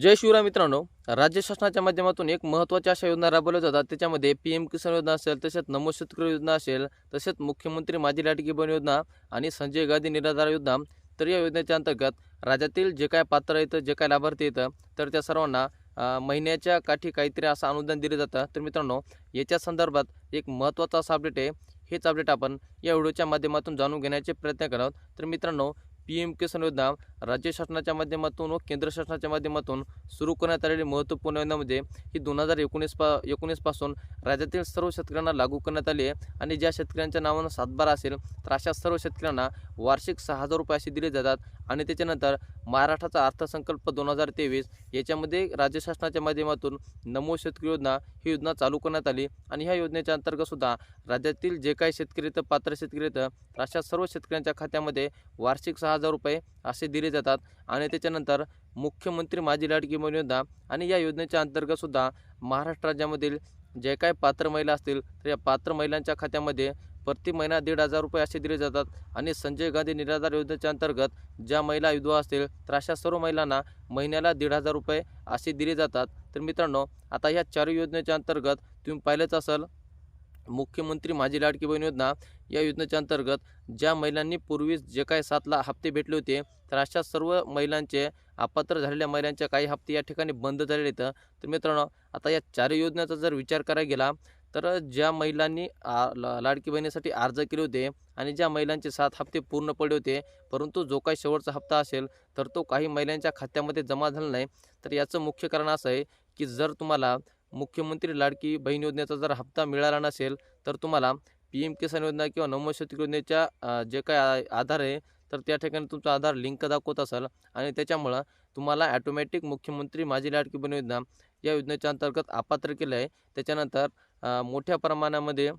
जय शिवराय मित्रांनो. राज्य शासनाच्या माध्यमातून एक महत्त्वाच्या अशा योजना राबवल्या जातात. त्याच्यामध्ये पी एम किसान योजना असेल तसेच नमो शेतकरी योजना असेल तसेच मुख्यमंत्री माझी लाटकी बन योजना आणि संजय गांधी निराधार योजना. तर या योजनेच्या अंतर्गत राज्यातील जे काय पात्र येतं जे काय लाभार्थी येतं तर त्या सर्वांना महिन्याच्या काठी काहीतरी असं अनुदान दिलं जातं. तर मित्रांनो याच्या संदर्भात एक महत्त्वाचा असा अपडेट आहे. हेच अपडेट आपण या व्हिडिओच्या माध्यमातून जाणून घेण्याचे प्रयत्न करत तर मित्रांनो पी एम किसान योजना राज्य शासनाच्या माध्यमातून व केंद्र शासनाच्या माध्यमातून सुरू करण्यात आलेली महत्त्वपूर्ण योजनामध्ये म्हणजे ही दोन हजार एकोणीस पा एकोणीसपासून राज्यातील सर्व शेतकऱ्यांना लागू करण्यात आली आहे. आणि ज्या शेतकऱ्यांच्या नावानं सातबारा असेल तर अशा सर्व शेतकऱ्यांना वार्षिक सहा हजार रुपये असे दिले जातात. आणि त्याच्यानंतर महाराष्ट्राचा अर्थसंकल्प दोन हजार तेवीस याच्यामध्ये राज्य शासनाच्या माध्यमातून नमो शेतकरी योजना ही योजना चालू करण्यात आली. आणि ह्या योजनेच्या अंतर्गतसुद्धा राज्यातील जे काही शेतकरी येतं पात्र शेतकरी येतं तर अशा सर्व शेतकऱ्यांच्या खात्यामध्ये वार्षिक सहा हजार रुपये असे दिले जातात. आणि त्याच्यानंतर मुख्यमंत्री माझी लाडकी बहीण योजना आणि या योजनेच्या अंतर्गतसुद्धा महाराष्ट्र राज्यामधील जे काही पात्र महिला असतील तर या पात्र महिलांच्या खात्यामध्ये प्रति महिना दीड हजार रुपये असे दिले जातात आणि संजय गांधी निराधार योजनेच्या अंतर्गत ज्या महिला विधवा असतील तर अशा सर्व महिलांना महिन्याला दीड हजार रुपये असे दिले जातात. तर मित्रांनो आता ह्या चार योजनेच्या अंतर्गत तुम्ही पाहिलंच असाल मुख्यमंत्री माझी लाडकी बहीण योजना या योजनेच्या अंतर्गत ज्या महिलांनी पूर्वीच जे काही सातला हप्ते भेटले होते तर अशा सर्व महिलांचे अपात्र झालेल्या महिलांचे काही हप्ते या ठिकाणी बंद झालेले आहेत. तर मित्रांनो आता या चार योजनेचा जर विचार करायला गेला तर ज्या महिलांनी लाडकी बहिणीसाठी अर्ज केले होते आणि ज्या महिलांचे सात हप्ते पूर्ण पडले होते परंतु जो काही शेवटचा हप्ता असेल तर तो काही महिलांच्या खात्यामध्ये जमा झाला नाही. तर याचं मुख्य कारण असं आहे की जर तुम्हाला मुख्यमंत्री लाडकी बहीण योजनेचा जर हप्ता मिळाला नसेल तर तुम्हाला पी एम किसान योजना किंवा नमो योजनेच्या जे काय आ- आधार आहे तर त्या ठिकाणी तुमचा आधार लिंक दाखवत असेल आणि त्याच्यामुळं तुम्हाला ॲटोमॅटिक मुख्यमंत्री माझी लाडकी बहीण योजना या योजनेच्या अंतर्गत अपात्र केलं आहे. त्याच्यानंतर मोठ्या प्रमाणामध्ये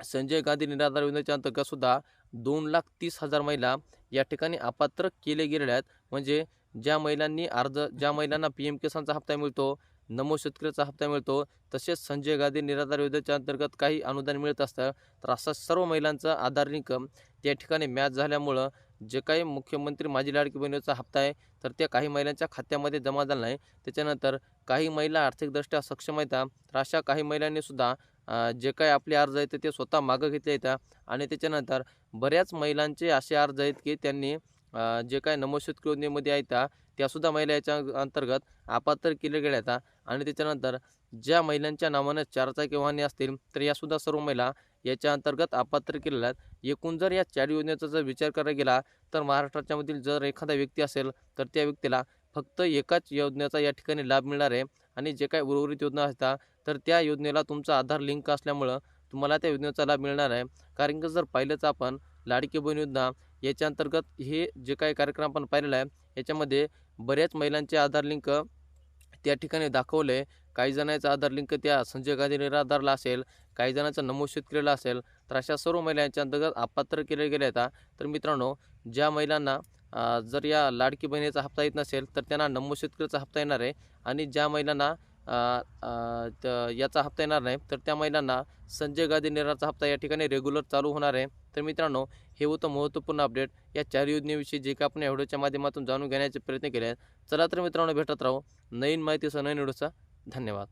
संजय गांधी निराधार योजनेच्या अंतर्गतसुद्धा दोन लाख तीस हजार महिला या ठिकाणी अपात्र केले गेलेल्या आहेत. म्हणजे ज्या महिलांनी अर्ज ज्या महिलांना पी एम किसानचा हप्ता मिळतो नमो शेतकऱ्याचा हप्ता मिळतो तसेच संजय गांधी निराधार योजनेच्या अंतर्गत काही अनुदान मिळत असतं. तर असा सर्व महिलांचा आधार लिंक त्या ठिकाणी मॅच झाल्यामुळं जे काही मुख्यमंत्री माझी लाडकी बहिणीचा हप्ता आहे तर त्या काही महिलांच्या खात्यामध्ये जमा झाला नाही. त्याच्यानंतर काही महिला आर्थिकदृष्ट्या सक्षम आहेत. तर अशा काही महिलांनीसुद्धा जे काही आपले अर्ज आहेत ते स्वतः मागं घेतले आहेत. आणि त्याच्यानंतर बऱ्याच महिलांचे असे अर्ज आहेत की त्यांनी जे काय नमो योजनेमध्ये आहेत त्यासुद्धा महिला याच्या अंतर्गत अपात्र केले गेल्या आहेत आणि त्याच्यानंतर ज्या महिलांच्या नावानं चारचाकी वाहने असतील तर यासुद्धा सर्व महिला याच्या अंतर्गत अपात्र केलेल्या आहेत. एकूण जर या चार योजनेचा जर विचार करायला गेला तर महाराष्ट्राच्यामधील जर एखादा व्यक्ती असेल तर त्या व्यक्तीला फक्त एकाच योजनेचा या ठिकाणी लाभ मिळणार आहे. आणि जे काही उर्वरित योजना असतात तर त्या योजनेला तुमचा आधार लिंक असल्यामुळं तुम्हाला त्या योजनेचा लाभ मिळणार आहे. कारण की जर पाहिलंच आपण लाडकी बहीण योजना याच्या अंतर्गत हे जे काही कार्यक्रम आपण पाहिलेला आहे याच्यामध्ये बऱ्याच महिलांचे आधार लिंक त्या ठिकाणी दाखवले. काही जणांचा आधार लिंक त्या संजय गांधी निराधारला असेल काही जणांचा नमो शेतकरीला असेल तर अशा सर्व महिलांच्या अंतर्गत अपात्र केले गेले आहेत. तर मित्रांनो ज्या महिलांना जर या लाडकी बहिणीचा हप्ता येत नसेल तर त्यांना नमो शेतकरीचा हप्ता येणार आहे. आणि ज्या महिलांना याचा हप्ता येणार नाही. तर त्या महिलांना संजय गांधी निराचा हप्ता या ठिकाणी रेग्युलर चालू होणार आहे. तर मित्रांनो हे होतं महत्त्वपूर्ण अपडेट या चार योजनेविषयी जे काही आपण या व्हिडिओच्या माध्यमातून जाणून घेण्याचे प्रयत्न केले आहेत चला तर मित्रांनो भेटत राहू. नवीन माहितीसह नवीन व्हिडिओचा धन्यवाद.